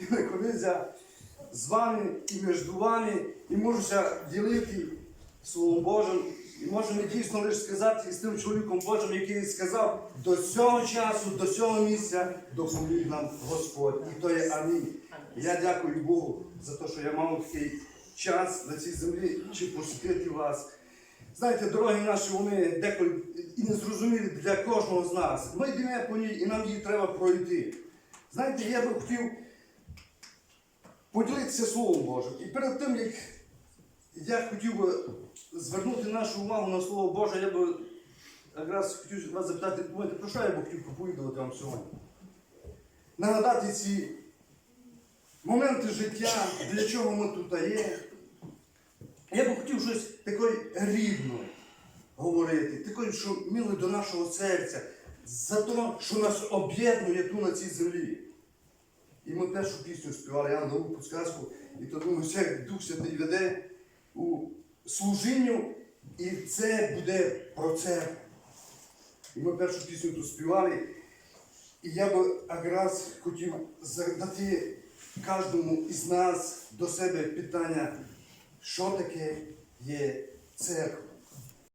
і знаходиться з вами і між вами, і можуся ділити Словом Божим. І можемо дійсно лише сказати з тим чоловіком Божим, який сказав, до цього часу, до цього місця допоміг нам Господь. І то є амінь. Я дякую Богу за те, що я мав такий час на цій землі, чи посвятити вас. Знаєте, дороги наші, вони деколи і не зрозумілі для кожного з нас. Ми йдемо по ній, і нам її треба пройти. Знаєте, я би хотів поділитися Словом Божим. І перед тим, як я хотів би звернути нашу увагу на Слово Боже, я би якраз хотів вас запитати, думаєте, про що я би хотів проповідувати вам сьогодні? Нагадати ці моменти життя, для чого ми тут є. Я би хотів щось таке рідне говорити, таке, що миле до нашого серця, за те, що нас об'єднує тут на цій землі. І ми першу пісню співали, я нову підсказку, і то думаю, все Дух Святий веде у служінню, і це буде про церкву. І ми першу пісню тут співали. І я би якраз хотів задати кожному із нас до себе питання, що таке є церква.